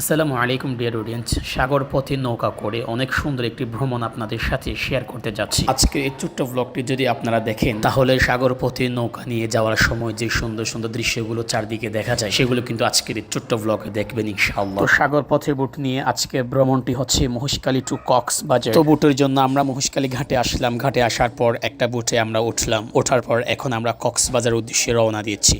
আসসালামু আলাইকুম dear audience সাগর পথে নৌকা করে অনেক সুন্দর একটি ভ্রমণ আপনাদের সাথে শেয়ার করতে যাচ্ছি। আজকে এই ছোট্ট ব্লগটি যদি আপনারা দেখেন, তাহলে সাগর পথে নৌকা নিয়ে যাওয়ার সময় যে সুন্দর সুন্দর দৃশ্যগুলো চারদিকে দেখা যায়, সেগুলো কিন্তু আজকের এই ছোট্ট ব্লগে দেখবেন ইনশাআল্লাহ। সাগর পথে বুট নিয়ে আজকে ভ্রমণটি হচ্ছে মহিষকালী টু কক্স বাজার তো বুটের জন্য আমরা মহিষকালী ঘাটে আসলাম। ঘাটে আসার পর একটা বুটে আমরা উঠলাম। ওঠার পর এখন আমরা কক্সবাজার উদ্দেশ্যে রওনা দিয়েছি।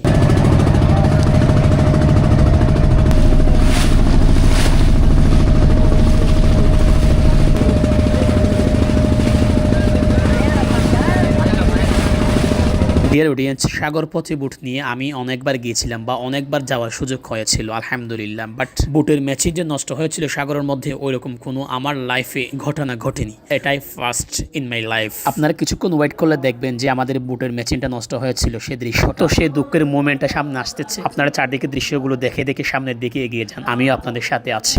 ডিয়ার অডিয়েন্স সাগর পথে বুট নিয়ে আমি অনেকবার গিয়েছিলাম বা অনেকবার যাওয়ার সুযোগ হয়েছিল, আলহামদুলিল্লাহ। বাট বুটের ম্যাচিং যে নষ্ট হয়েছিল সাগরের মধ্যে ওইরকম কোনো আমার লাইফে ঘটনা ঘটেনি। এটাই ফার্স্ট ইন মাই লাইফ আপনারা কিছুক্ষণ ওয়েট করলে দেখবেন যে আমাদের বুটের ম্যাচিংটা নষ্ট হয়েছিল সে দৃশ্য। তো সেই দুঃখের মোমেন্টটা সামনে আসতেছে। আপনারা চারদিকে দৃশ্যগুলো দেখে দেখে সামনের দিকে এগিয়ে যান। আমিও আপনাদের সাথে আছি।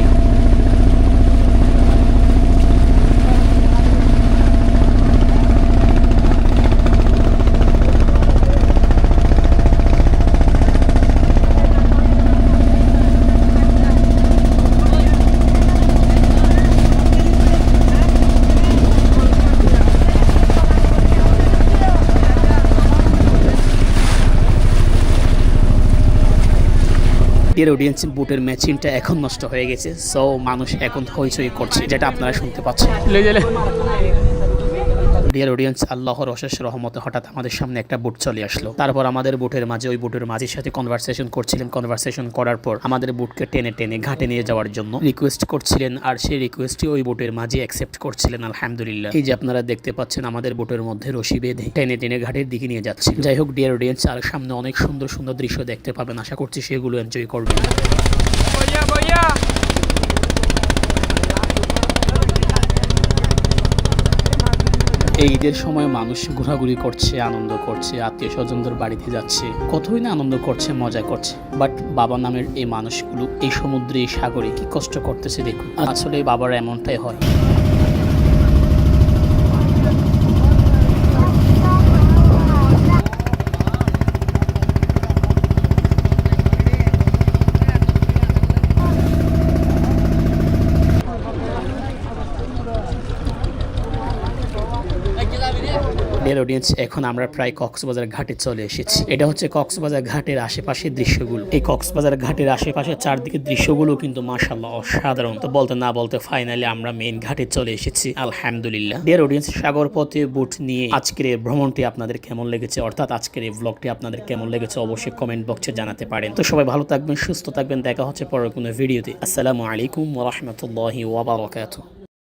ডিয়ার অডিয়েন্স বুটের ম্যাচিংটা এখন নষ্ট হয়ে গেছে সো মানুষ এখন হইচই করছে, যেটা আপনারা শুনতে পাচ্ছেন। ডিয়ার অডিয়েন্স আল্লাহর অশেষ রহমতে হঠাৎ আমাদের সামনে একটা বুট চলে আসলো। তারপর আমাদের বুটের মাঝে ওই বুটের মাঝির সাথে কনভারসেশন করছিলেন। কনভারসেশন করার পর আমাদের বুটকে টেনে টেনে ঘাটে নিয়ে যাওয়ার জন্য রিকোয়েস্ট করছিলেন আর সেই রিকোয়েস্টটি ওই বুটের মাঝে অ্যাকসেপ্ট করছিলেন, আলহামদুলিল্লাহ। এই যে আপনারা দেখতে পাচ্ছেন আমাদের বুটের মধ্যে রশি বেঁধে টেনে টেনে ঘাটের দিকে নিয়ে যাচ্ছে যাই হোক ডিয়ার অডিয়েন্স আর সামনে অনেক সুন্দর সুন্দর দৃশ্য দেখতে পাবেন। আশা করছি সেগুলো এনজয় করবেন। এই ঈদের সময় মানুষ ঘোরাঘুরি করছে, আনন্দ করছে আত্মীয় স্বজনদের বাড়িতে যাচ্ছে। কতই না আনন্দ করছে, মজা করছে। বাট বাবা নামের এই মানুষগুলো এই সমুদ্রে, এই সাগরে কি কষ্ট করতেছে দেখুন। আসলে বাবার এমনটাই হয়। ডিয়ার অডিয়েন্স এখন আমরা প্রায় কক্সবাজার ঘাটে চলে এসেছি। এটা হচ্ছে কক্সবাজার ঘাটের আশেপাশের দৃশ্যগুলো। এই কক্সবাজার ঘাটের আশেপাশে চারদিকে দৃশ্যগুলো কিন্তু মাশাল্লাহ অসাধারণ। তো বলতে না বলতে ফাইনালি আমরা মেইন ঘাটে চলে এসেছি। আলহামদুলিল্লাহ। ডিয়ার অডিয়েন্স সাগর পথে বুট নিয়ে আজকের এই ভ্রমণটি আপনাদের কেমন লেগেছে? অর্থাৎ আজকের এই ব্লগটি আপনাদের কেমন লেগেছে? অবশ্যই কমেন্ট বক্সে জানাতে পারেন। তো সবাই ভালো থাকবেন, সুস্থ থাকবেন। দেখা হচ্ছে পরের কোনো ভিডিওতে আসসালামু আলাইকুম ওরহমতুল্লাহি ওয়াবারাকাতুহ